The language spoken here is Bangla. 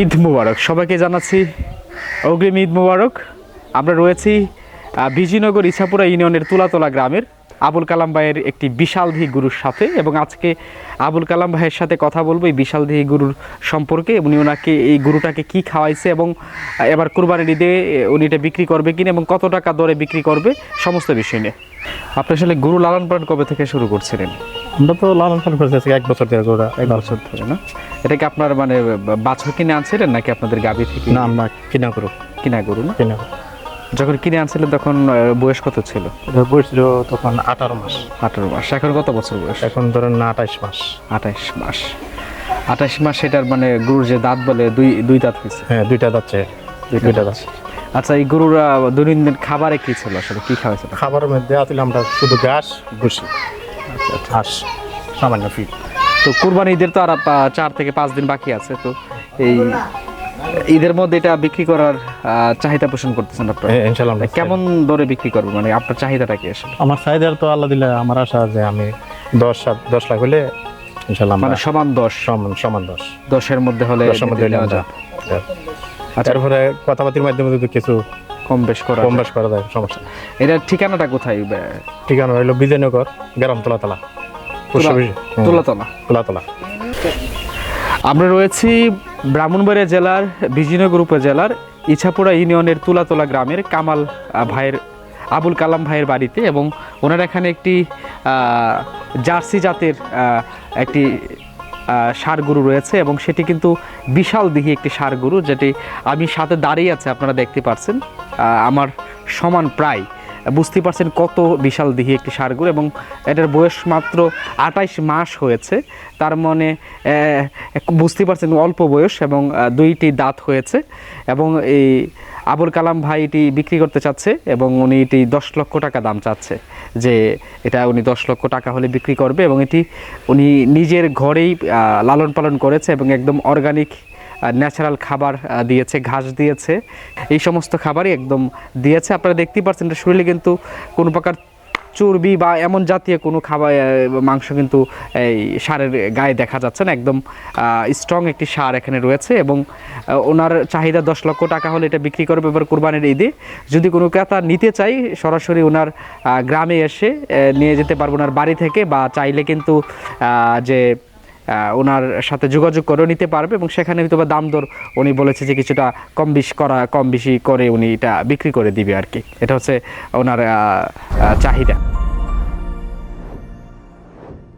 ঈদ মুবারক। সবাইকে জানাচ্ছি অগ্রিম ঈদ মুবারক। আমরা রয়েছি বিজিনগর ইছাপুরা ইউনিয়নের তুলাতলা গ্রামের আবুল কালাম ভাইয়ের একটি বিশালধি গুরুর সাথে এবং আজকে আবুল কালাম ভাইয়ের সাথে কথা বলব এই বিশালধি গুরুর সম্পর্কে। উনি ওনাকে এই গুরুটাকে কি খাওয়াইছে এবং এবার কুরবানির ঈদে উনি এটা বিক্রি করবে কিনা এবং কত টাকা দরে বিক্রি করবে, সমস্ত বিষয় নিয়ে। আপনি আসলে গুরু লালন পালন কবে থেকে শুরু করছিলেন? আমরা তো লালন পালন করতে আছি এক বছর ধরে গোড়া এক বছর ধরে না? এটা কি আপনার মানে বাছর কিনে আনছিলেন নাকি আপনাদের গাভী থেকে? না আমরা কিনা করো কিনা গরু না? কিনা যখন কিনে আনছিলেন তখন বয়স কত ছিল? বয়স বয়সছিল তখন আঠারো মাস। আঠারো মাস। এখন কত বছর বয়স? এখন ধরেন না আঠাইশ মাস। আঠাইশ মাস। আঠাইশ মাস সেটার মানে গরুর যে দাঁত বলে দুই দুই দাঁত হয়েছে? হ্যাঁ দুইটা যাচ্ছে দুইটা দাঁত আচ্ছা এই গরুর দৈনন্দিন খাবারে কি ছিল আসলে? কি খাওয়াইছিল খাবারের মধ্যে আছিল আমরা শুধু ঘাস ভুসি। ঘাস সামান্য ফিট তো কুরবানি ঈদের তো আর চার থেকে পাঁচ দিন বাকি আছে তো এই ঈদের মধ্যে এটা বিক্রি করার চাহিদা পোষণ করতেছেন আপনারা? হ্যাঁ, কেমন দরে বিক্রি করবে? মানে আপনার চাহিদাটা কি আসলে? আমার চাহিদার তো আল্লাহ দিলে আমার আশা যে আমি দশ সাত দশ লাখ হলে ইনশাল্লাহ মানে সমান দশ। সমান সমান দশ। দশের মধ্যে হলে দশের মধ্যে আচ্ছা। তারপরে কথাবার্তির মাধ্যমে যদি কিছু কম বেশ করা কম বেশ করা যায় সমস্যা। এটার ঠিকানাটা কোথায়? ঠিকানা হইল বিজয়নগর গ্রাম তোলাতলা। তুলাতলা। তোলাতলা। আমরা রয়েছি ব্রাহ্মণবাড়িয়া জেলার বিজয়নগর উপজেলার ইছাপুরা ইউনিয়নের তুলাতলা গ্রামের কামাল ভাইয়ের আবুল কালাম ভাইয়ের বাড়িতে এবং ওনার এখানে একটি আহ, জার্সি জাতের আহ, একটি ষাঁড় গরু রয়েছে এবং সেটি কিন্তু বিশাল দিঘি একটি ষাঁড় গরু যেটি আমি সাথে দাঁড়িয়ে আছে, আপনারা দেখতে পাচ্ছেন আমার সমান প্রায় বুঝতে পারছেন কত বিশাল দিহি একটি ষাঁড় গরু এবং এটার বয়স মাত্র আঠাইশ মাস হয়েছে। তার মানে বুঝতে পারছেন অল্প বয়স এবং দুইটি দাঁত হয়েছে এবং এই আবুল কালাম ভাই এটি বিক্রি করতে চাচ্ছে এবং উনি এটি দশ লক্ষ টাকা দাম চাচ্ছে যে এটা উনি দশ লক্ষ টাকা হলে বিক্রি করবে এবং এটি উনি নিজের ঘরেই লালন পালন করেছে এবং একদম অর্গানিক ন্যাচারাল খাবার দিয়েছে, ঘাস দিয়েছে। এই সমস্ত খাবারই একদম দিয়েছে। আপনারা দেখতেই পাচ্ছেন এটা শরীরে কিন্তু কোনো প্রকার চর্বি বা এমন জাতীয় কোনো খাবার মাংস কিন্তু এই সারের গায়ে দেখা যাচ্ছে না। একদম স্ট্রং একটি সার এখানে রয়েছে এবং ওনার চাহিদা দশ লক্ষ টাকা হলে এটা বিক্রি করবে এবার কোরবানির ঈদে। যদি কোনো ক্রেতা নিতে চাই, সরাসরি ওনার গ্রামে এসে নিয়ে যেতে পারব ওনার বাড়ি থেকে বা চাইলে কিন্তু যে ওনার সাথে যোগাযোগ করে নিতে পারবে এবং সেখানে হয়তো দাম দর উনি বলেছে যে কিছুটা কম বেশি করা, কম বেশি করে উনি এটা বিক্রি করে দিবে আর কি। এটা হচ্ছে ওনার চাহিদা।